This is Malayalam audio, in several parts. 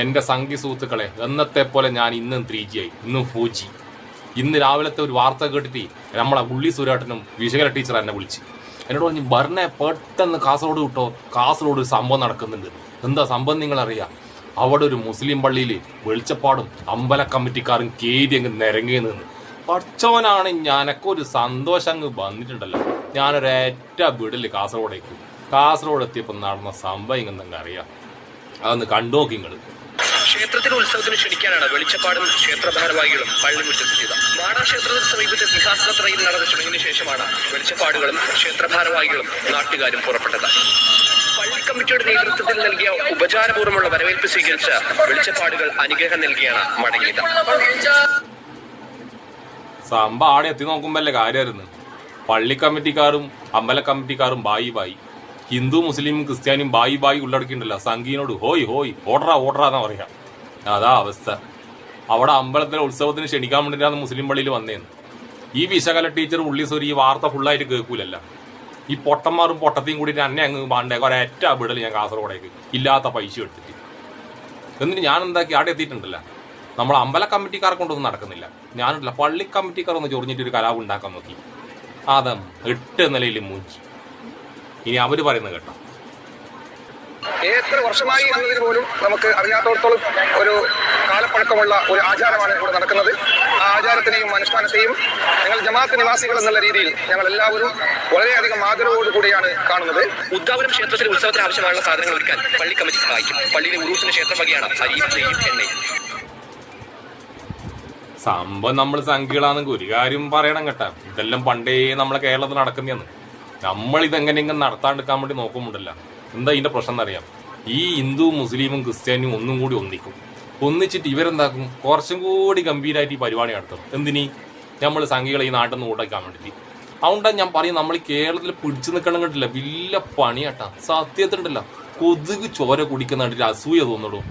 എന്റെ സംഘി സുഹൃത്തുക്കളെ എന്നത്തെ പോലെ ഞാൻ ഇന്നും ത്രീ ജി ആയി ഇന്നും ഫോർ ജി ഇന്ന് രാവിലത്തെ ഒരു വാർത്ത കേട്ടിട്ട് നമ്മളെ ഉള്ളി സുരേട്ടനും വിശകല ടീച്ചർ എന്നെ വിളിച്ചു. എന്നോട് പറഞ്ഞു ഭരണെ പെട്ടെന്ന് കാസർഗോഡ് വിട്ടോ? കാസർഗോഡ് ഒരു സംഭവം നടക്കുന്നുണ്ട്. എന്താ സംഭവം നിങ്ങൾ അറിയാം അവിടെ ഒരു മുസ്ലിം പള്ളിയിൽ വെളിച്ചപ്പാടും അമ്പല കമ്മിറ്റിക്കാരും കേരി അങ്ങ് നിരങ്ങി നിന്ന്. പഠിച്ചവനാണ് ഞാനൊക്കെ ഒരു സന്തോഷം അങ്ങ് വന്നിട്ടുണ്ടല്ലോ. ഞാനൊരേറ്റ വീടിൽ കാസർഗോഡേക്ക്. കാസർഗോഡ് എത്തിയപ്പോൾ നടന്ന സംഭവം ഇങ്ങനെ അറിയാം. അതൊന്ന് കണ്ടു നോക്കി നിങ്ങൾ ക്ഷേത്രത്തിന് ഉത്സവത്തിന് ക്ഷണിക്കാനാണ് വെളിച്ചപ്പാടും ക്ഷേത്ര ഭാരവാഹികളും പള്ളി മാടാ ക്ഷേത്രത്തിന് സമീപത്തെ സിംഹാസനത്രയിൽ നടന്ന ചടങ്ങിന് ശേഷമാണ് വെളിച്ചപ്പാടുകളും ക്ഷേത്ര ഭാരവാഹികളും നാട്ടുകാരും പുറപ്പെട്ടത്. പള്ളി കമ്മിറ്റിയുടെ നേതൃത്വത്തിൽ നൽകിയ ഉപചാരപൂർവമുള്ള വരവേൽപ്പ് സ്വീകരിച്ച വെളിച്ചപ്പാടുകൾ അനുഗ്രഹം നൽകിയാണ് മടങ്ങിയത്. സംഭവം ആടെ എത്തി നോക്കുമ്പോഴല്ലേ കാര്യമായിരുന്നു പള്ളി കമ്മിറ്റിക്കാരും അമ്പല കമ്മിറ്റിക്കാരും ബായി ബായി. ഹിന്ദു മുസ്ലിം ക്രിസ്ത്യാനിയും ബായി ബായി ഉള്ളടക്കിണ്ടല്ലോ. സംഗീനോട് ഹോയ് ഹോയ് ഓടറാ ഓടറാ പറയാ. അതാ അവസ്ഥ. അവിടെ അമ്പലത്തിലെ ഉത്സവത്തിന് ക്ഷണിക്കാൻ വേണ്ടിയിട്ടാണ് മുസ്ലിം പള്ളിയിൽ വന്നേന്ന്. ഈ വിശകല ടീച്ചർ ഉള്ളി ഉള്ളിസൊരു ഈ വാർത്ത ഫുള്ളായിട്ട് കേൾക്കൂലല്ല. ഈ പൊട്ടന്മാരും പൊട്ടത്തെയും കൂടി എന്നെ അങ്ങ് പാണ്ടേ ഒരറ്റ വിടൽ ഞാൻ കാസർഗോഡേക്ക് ഇല്ലാത്ത പൈസ എടുത്തിട്ട്. എന്നിട്ട് ഞാൻ എന്താക്കി? അവിടെ എത്തിയിട്ടുണ്ടല്ല. നമ്മൾ അമ്പല കമ്മിറ്റിക്കാരെ കൊണ്ടൊന്നും നടക്കുന്നില്ല. ഞാനുണ്ടല്ല പള്ളി കമ്മിറ്റിക്കാർ ഒന്ന് ചൊറിഞ്ഞിട്ട് ഒരു കലാവ് ഉണ്ടാക്കാൻ നോക്കി. അതം എട്ട് നിലയിൽ മൂഞ്ചി. ഇനി അവർ പറയുന്നത് കേട്ടോ. എത്ര വർഷമായി എന്നതിന് പോലും നമുക്ക് അറിയാത്തോടത്തോളം ഒരു കാലപ്പഴക്കമുള്ള ഒരു ആചാരമാണ് ഇവിടെ നടക്കുന്നത്. ആ ആചാരത്തിനെയും അനുഷ്ഠാനത്തെയും ഞങ്ങൾ ജമാഅത്ത് നിവാസികൾ എന്നുള്ള രീതിയിൽ ഞങ്ങൾ എല്ലാവരും വളരെയധികം ആദരവോടുകൂടിയാണ് കാണുന്നത്. ഉദ്ഘാപനം ക്ഷേത്രത്തിൽ ഉത്സവത്തിന് ആവശ്യമായുള്ള സാധനങ്ങൾ ഒരുക്കാൻ പള്ളി കമ്മിറ്റി സഹായിക്കും. പള്ളിയിലെ ഉറൂസിന് ക്ഷേത്രം വകയാണ് അരിയും നെയ്യും എണ്ണയും സംഭവം നമ്മൾ സംഖ്യകളാണെങ്കിൽ ഒരു കാര്യം പറയണം കേട്ടാ. ഇതെല്ലാം പണ്ടേ നമ്മളെ കേരളത്തിൽ നടക്കുന്നതാണ്. നമ്മൾ ഇതെങ്ങനെയെങ്കിലും നടത്താണ്ടിരിക്കാൻ വേണ്ടി നോക്കുമ്പോണ്ടല്ല. എന്താ ഇതിന്റെ പ്രശ്നം എന്നറിയാം? ഈ ഹിന്ദു മുസ്ലിമും ക്രിസ്ത്യാനിയും ഒന്നും കൂടി ഒന്നിക്കും. ഒന്നിച്ചിട്ട് ഇവരെന്താക്കും? കുറച്ചും കൂടി ഗംഭീരമായിട്ട് ഈ പരിപാടി നടത്തും. എന്തിനി? നമ്മൾ സംഘികളെ ഈ നാട്ടിൽ നിന്ന് ഊട്ടാക്കാൻ വേണ്ടിയിട്ട്. അതുകൊണ്ടാണ് ഞാൻ പറയും നമ്മൾ കേരളത്തിൽ പിടിച്ചു നിൽക്കണം കണ്ടില്ല വലിയ പണിയാട്ടാ. സത്യത്തിനുണ്ടല്ല കൊതുക് ചോര കുടിക്കുന്ന കണ്ടിട്ട് അസൂയ തോന്നുള്ളൂ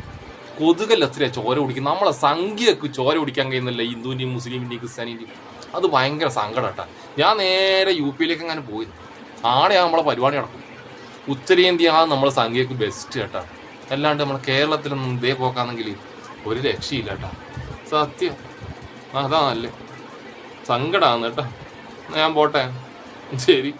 കൊതുകല്ല എത്രയാ ചോര കുടിക്കുന്നത്? നമ്മളെ സംഖ്യക്ക് ചോര കുടിക്കാൻ കഴിയുന്നില്ല. ഹിന്ദുവിന്റെയും മുസ്ലിമിന്റെയും ക്രിസ്ത്യാനിന്റെയും അത് ഭയങ്കര സങ്കടം കേട്ടാ ഞാൻ നേരെ യു പിയിലേക്ക് അങ്ങനെ പോയി ആടെ നമ്മളെ പരിപാടി നടക്കും. ഉത്തരേന്ത്യ ആ നമ്മളെ സംഖ്യക്ക് ബെസ്റ്റ് കേട്ടാ. അല്ലാണ്ട് നമ്മളെ കേരളത്തിലൊന്നും ഇതേ പോക്കാണെങ്കിൽ ഒരു രക്ഷയില്ല കേട്ടാ. സത്യം. അതാ സങ്കടമാണ് കേട്ടാ. ഞാൻ പോട്ടെ. ശരി.